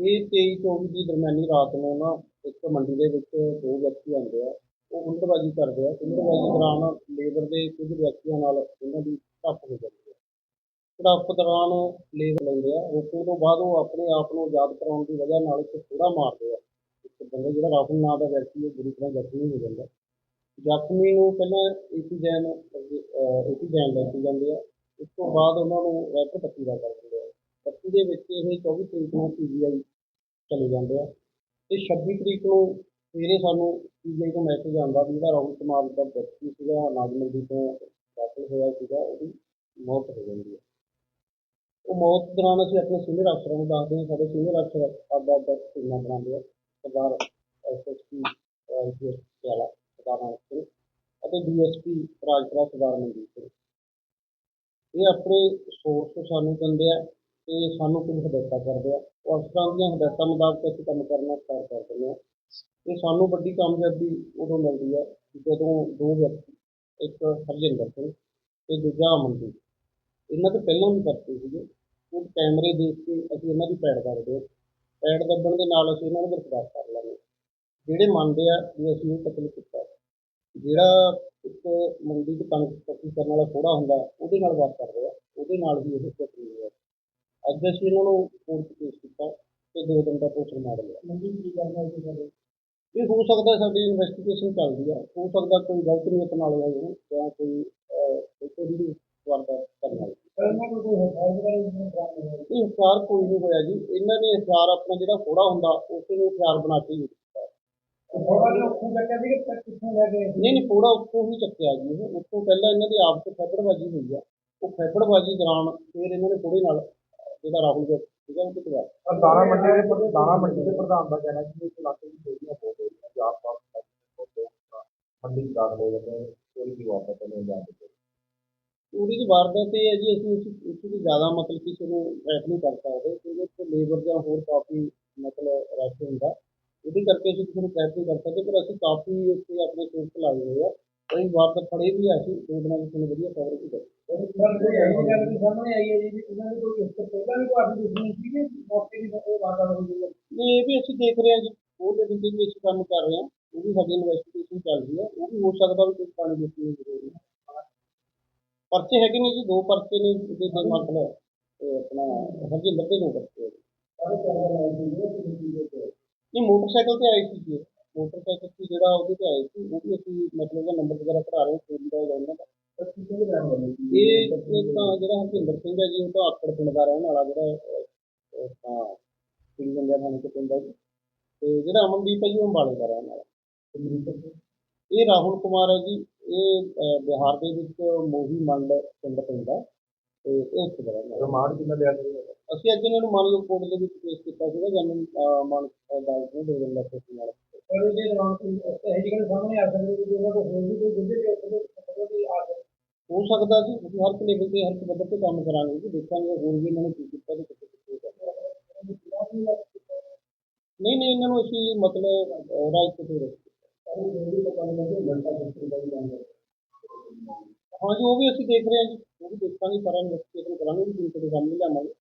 ਇਹ 23 24 ਦੀ ਦਰਮਿਆਨੀ ਰਾਤ ਨੂੰ ਨਾ ਇੱਕ ਮੰਡੀ ਦੇ ਵਿੱਚ ਦੋ ਵਿਅਕਤੀ ਆਉਂਦੇ ਆ, ਉਹ ਹੁਲੜਬਾਜ਼ੀ ਕਰਦੇ ਆ। ਹੁਲੜਬਾਜ਼ੀ ਦੌਰਾਨ ਲੇਬਰ ਦੇ ਕੁਝ ਵਿਅਕਤੀਆਂ ਨਾਲ ਉਹਨਾਂ ਦੀ ਝੜਪ ਹੋ ਜਾਂਦੀ ਹੈ ਝੜਪ ਦੌਰਾਨ ਲੇਬਰ ਲੈਂਦੇ ਆ ਰੋਕਣ ਤੋਂ ਬਾਅਦ ਉਹ ਆਪਣੇ ਆਪ ਨੂੰ ਯਾਦ ਕਰਾਉਣ ਦੀ ਵਜ੍ਹਾ ਨਾਲ ਇੱਕ ਥੋੜਾ ਮਾਰਦੇ ਆ। ਇੱਕ ਬੰਦਾ ਜਿਹੜਾ ਰਾਹੁਲ ਨਾਂ ਦਾ ਵਿਅਕਤੀ ਉਹ ਬੁਰੀ ਤਰ੍ਹਾਂ ਜ਼ਖਮੀ ਹੋ ਜਾਂਦਾ। ਜ਼ਖਮੀ ਨੂੰ ਪਹਿਲਾਂ ਏਪੀ ਜੈਨ ਏਪੀ ਜੈਨ ਲੈ ਕੇ ਜਾਂਦੇ ਆ। ਉਸ ਤੋਂ ਬਾਅਦ ਉਹਨਾਂ ਨੂੰ ਰੈੱਡ ਪੱਟੀ ਦਾ ਕਰ ਦਿੰਦੇ ਆ। ਪੱਟੀ ਦੇ ਵਿੱਚ ਇਹ 24 ਤਰੀਕ ਨੂੰ ਪੀਜੀਆਈ ਚਲੇ ਜਾਂਦੇ ਆ। ਤੇ 26 ਤਰੀਕ ਨੂੰ ਸਵੇਰੇ ਸਾਨੂੰ ਪੀਜੀਆਈ ਤੋਂ ਮੈਸੇਜ ਆਉਂਦਾ ਵੀ ਜਿਹੜਾ ਰਾਹੁਲ ਕੁਮਾਰ ਦਾ ਵਿਅਕਤੀ ਸੀਗਾ ਨਾਗਮੰਡੀ ਤੋਂ ਦਾਖਲ ਹੋਇਆ ਸੀਗਾ, ਉਹਦੀ ਮੌਤ ਹੋ ਜਾਂਦੀ ਹੈ। ਉਹ ਮੌਤ ਦੌਰਾਨ ਅਸੀਂ ਆਪਣੇ ਸੀਨੀਅਰ ਅਫਸਰਾਂ ਨੂੰ ਦੱਸਦੇ ਹਾਂ, ਸਾਡੇ ਸੀਨੀਅਰ ਅਫਸਰ ਆਪਦਾ ਆਪਦਾ ਟੀਮਾਂ ਬਣਾਉਂਦੇ ਆ, ਸਰਦਾਰ ਐਸਐਸਪੀ ਆਈਪੀਐਸ ਪਟਿਆਲਾ ਸਰਦਾਰ ਨਾਨਕ ਸਿੰਘ ਅਤੇ ਡੀਐਸਪੀ ਰਾਜਪੁਰਾ ਸਰਦਾਰ ਮਨਜੀਤ ਸਿੰਘ। ਇਹ ਆਪਣੇ ਸੋਰਸ ਸਾਨੂੰ ਦਿੰਦੇ ਆ। ਤੇ ਸਾਨੂੰ ਕੁਝ ਹਦਾਇਤਾਂ ਕਰਦੇ ਆ। ਉਹ ਅਫਸਰਾਂ ਦੀਆਂ ਹਦਾਇਤਾਂ ਮੁਤਾਬਕ ਅਸੀਂ ਕੰਮ ਕਰਨਾ ਸਟਾਰਟ ਕਰ ਦਿੰਦੇ ਆ। ਤੇ ਸਾਨੂੰ ਵੱਡੀ ਕਾਮਯਾਬੀ ਉਦੋਂ ਮਿਲਦੀ ਹੈ ਜਦੋਂ ਦੋ ਵਿਅਕਤੀ, ਇੱਕ ਹਰਜਿੰਦਰ ਸਿੰਘ ਤੇ ਦੂਜਾ ਅਮਨਦੀਪ। ਇਹਨਾਂ ਤੋਂ ਪਹਿਲਾਂ ਵੀ ਕਰਦੇ ਸੀਗੇ। ਉਹ ਕੈਮਰੇ ਦੇਖ ਕੇ ਅਸੀਂ ਇਹਨਾਂ ਦੀ ਪੈੜ ਕਰਦੇ ਹਾਂ ਪੈੜ ਦੱਬਣ ਦੇ ਨਾਲ ਅਸੀਂ ਇਹਨਾਂ ਨੂੰ ਗ੍ਰਿਫਤਾਰ ਕਰ ਲਾਂਗੇ ਜਿਹੜੇ ਮੰਨਦੇ ਆ ਵੀ ਅਸੀਂ ਇਹ ਕਤਲ ਕੀਤਾ। ਜਿਹੜਾ ਇੱਕ ਮੰਡੀ 'ਚ ਕਣਕ ਇਕੱਠੀ ਕਰਨ ਵਾਲਾ ਥੋੜਾ ਹੁੰਦਾ, ਉਹਦੇ ਨਾਲ ਬਾਤ ਕਰਦੇ ਆ। ਉਹਦੇ ਨਾਲ ਵੀ ਇਹ ਕਤਲ ਹੋਇਆ। ਅੱਜ ਅਸੀਂ ਇਹਨਾਂ ਨੂੰ ਕੋਰਟ ਪੇਸ਼ ਕੀਤਾ ਤੇ ਦੋ ਦਿਨ ਦਾ ਪੋਸਟ ਮਾਰ ਲਿਆ ਮੰਡੀ ਕੀ ਕਰਨਾ ਹੈ ਸਾਡੇ ਇਹ ਹੋ ਸਕਦਾ ਸਾਡੀ ਇਨਵੈਸਟੀਗੇਸ਼ਨ ਚੱਲਦੀ ਆ। ਹੋ ਸਕਦਾ ਕੋਈ ਗਲਤ ਨੀਅਤ ਨਾਲ ਹੋਇਆ ਹੋਵੇ ਜਾਂ ਕੋਈ ਕੋਈ ਵੀ ਵਾਰਦਾਤ ਕਰਨ ਵਾਲੀ ਇਹ ਹਥਿਆਰ ਕੋਈ ਨਹੀਂ ਹੋਇਆ ਜੀ। ਇਹਨਾਂ ਨੇ ਹਥਿਆਰ ਆਪਣਾ ਜਿਹੜਾ ਫੋੜਾ ਹੁੰਦਾ ਉਸੇ ਨੂੰ ਹਥਿਆਰ ਬਣਾ ਕੇ ਯੂਜ਼ ਕੀਤਾ ਨਹੀਂ ਨਹੀਂ ਫੋੜਾ ਉੱਥੋਂ ਹੀ ਚੱਕਿਆ ਜੀ। ਇਹ ਉੱਥੋਂ ਪਹਿਲਾਂ ਇਹਨਾਂ ਦੀ ਆਪਸ ਫੈਬੜਬਾਜ਼ੀ ਹੋਈ ਆ। ਉਹ ਫੈਬੜਬਾਜ਼ੀ ਦੌਰਾਨ ਫਿਰ ਇਹਨਾਂ ਨੇ ਥੋੜੇ ਨਾਲ ਜਿਹੜਾ ਰਾਹੁਲ ਦਾ ਸੀਗਾ ਉਹ ਕਿਤਵਾ ਦਾਣਾ ਮੰਡੀ ਦੇ ਪ੍ਰ- ਦਾਣਾ ਮੰਡੀ ਦੇ ਪ੍ਰਧਾਨ ਦਾ ਕਹਿਣਾ ਕਿ ਇਸ ਇਲਾਕੇ ਦੀ ਚੋਰੀਆਂ ਬਹੁਤ ਹੋ ਰਹੀਆਂ ਜਾਂ ਆਸ-ਪਾਸ ਮੰਡੀ ਚ ਦਾਖਲ ਹੋ ਜਾਂਦੇ ਨੇ, ਚੋਰੀ ਦੀ ਵਾਰਦਾਤ ਨੇ ਜਾਂ ਚੋਰੀ ਦੀ ਵਾਰਦਾਤ ਇਹ ਹੈ ਜੀ ਅਸੀਂ ਇਸ ਦੀ ਜ਼ਿਆਦਾ ਮਤਲਬ ਕਿਸੇ ਨੂੰ ਟਰੈਕ ਨਹੀਂ ਕਰ ਸਕਦੇ ਕਿਉਂਕਿ ਉੱਥੇ ਲੇਬਰ ਜਾਂ ਹੋਰ ਕਾਫੀ ਮਤਲਬ ਰਸ਼ ਹੁੰਦਾ। ਉਹਦੇ ਕਰਕੇ ਅਸੀਂ ਕਿਸੇ ਨੂੰ ਨਹੀਂ ਕਰ ਸਕਦੇ ਪਰ ਅਸੀਂ ਕਾਫੀ ਉੱਥੇ ਆਪਣੇ ਸੋਰਸ ਲਾਏ ਹੋਏ ਆ। ਕਈ ਵਾਰਦਾਤ ਫੜੇ ਵੀ ਆ ਅਸੀਂ ਦੋ ਵਿੱਚ ਸਾਨੂੰ ਵਧੀਆ ਕਵਰ ਵੀ ਨਹੀਂ, ਇਹ ਵੀ ਅਸੀਂ ਦੇਖ ਰਹੇ ਹਾਂ ਜੀ। ਉਹ ਦੇ ਵਿੱਚ ਵੀ ਅਸੀਂ ਕੰਮ ਕਰ ਰਹੇ ਹਾਂ, ਉਹ ਵੀ ਸਾਡੀ ਇਨਵੈਸਟੀਗੇਸ਼ਨ ਚੱਲ ਰਹੀ ਹੈ। ਉਹ ਵੀ ਹੋ ਸਕਦਾ ਵੀ ਕੋਈ ਪਾਣੀ ਦਿੱਤੀ ਨਹੀਂ ਜ਼ਰੂਰੀ ਪਰਚੇ ਹੈਗੇ ਨੇ ਜੀ, ਦੋ ਪਰਚੇ ਨੇ ਇਹਦੇ ਦੇ ਮਤਲਬ ਇਹ ਆਪਣਾ ਹਰਜਿੰਦਰ ਦੇ ਦੋ ਪਰਚੇ ਹੈ ਨਹੀਂ, ਮੋਟਰਸਾਈਕਲ ਤੇ ਆਏ ਸੀ ਜੀ। ਇਹ। ਮੋਟਰਸਾਈਕਲ ਸੀ ਜਿਹੜਾ ਉਹਦੇ ਤੇ ਆਏ ਸੀ, ਉਹ ਵੀ ਅਸੀਂ ਮਤਲਬ ਉਹਦਾ ਨੰਬਰ ਵਗੈਰਾ ਕਢਾ ਰਹੇ ਹਾਂ ਚੋਰੀ ਦਾ ਜਾਂ ਉਹਨਾਂ ਦਾ ਇਹ ਇਹ ਤਾਂ ਜਿਹੜਾ ਹਰਜਿੰਦਰ ਸਿੰਘ ਹੈ ਜੀ ਉਹ ਤਾਂ ਆਕੜ ਪਿੰਡ ਦਾ ਰਹਿਣ ਵਾਲਾ ਜਿਹੜਾ ਅਹ, ਅਹ, ਤਾਂ ਸਿੰਘ ਜੰਗਿਆ ਥਾਣੇ ਤੋਂ ਪਿੰਡ ਹੈ ਜੀ। ਤੇ ਜਿਹੜਾ ਅਮਨਦੀਪ ਹੈ ਜੀ ਉਹ ਅੰਬਾਲੇ ਦਾ ਰਹਿਣ ਵਾਲਾ। ਇਹ ਰਾਹੁਲ ਕੁਮਾਰ ਹੈ ਜੀ ਇਹ ਅਹ, ਬਿਹਾਰ ਦੇ ਵਿੱਚ ਮੋਹੀ ਮੰਡ ਪਿੰਡ ਪੈਂਦਾ ਤੇ ਇਹ ਉੱਥੇ ਦਾ ਰਹਿਣ ਵਾਲਾ। ਰਿਮਾਂਡ ਕਿੰਨਾ ਲਿਆ ਜੀ ਅਸੀਂ ਅੱਜ ਇਹਨਾਂ ਨੂੰ ਮਾਨਯੋਗ ਕੋਰਟ ਦੇ ਵਿੱਚ ਪੇਸ਼ ਕੀਤਾ ਸੀਗਾ ਜਨਮ ਮਾਨ ਅਦਾਲਤ ਨੇ ਦੇ ਦਿੰਦਾ ਸੀ ਨਾਲ ਪਰ ਇਹਦੇ ਦੌਰਾਨ ਕੋਈ ਇਹ ਜਿਹੇ ਸਾਹਮਣੇ ਆ ਸਕਦੇ ਕਿ ਉਹਨਾਂ ਕੋਲ ਹੋਰ ਵੀ ਕੋਈ ਗੁੱਝੇ ਆ ਸਕਦਾ ਹੋ ਸਕਦਾ ਜੀ ਅਸੀਂ ਹਰ ਇੱਕ ਲੈਵਲ ਤੇ ਹਰ ਇੱਕ ਪੱਧਰ ਤੇ ਕੰਮ ਕਰਾਂਗੇ ਜੀ ਦੇਖਾਂਗੇ ਹੋਰ ਵੀ ਇਹਨਾਂ ਨੇ ਕੀ ਕੀਤਾ ਤੇ ਕਿੱਥੇ ਕਿੱਥੇ ਕਰਨਾ। ਨਹੀਂ ਨਹੀਂ ਇਹਨਾਂ ਨੂੰ ਅਸੀਂ ਮਤਲਬ ਅਹ, ਰਾਜ ਤੇ ਹਾਂ ਜੀ ਉਹ ਵੀ ਅਸੀਂ ਦੇਖ ਰਹੇ ਹਾਂ ਜੀ ਉਹ ਵੀ ਦੇਖਾਂਗੇ ਸਾਰਾ ਇਨਵੈਸਟੀਗੇਸ਼ਨ ਕਰਾਂਗੇ ਵੀ ਜਿੰਨ ਦੇ ਲਿਆਵਾਂਗੇ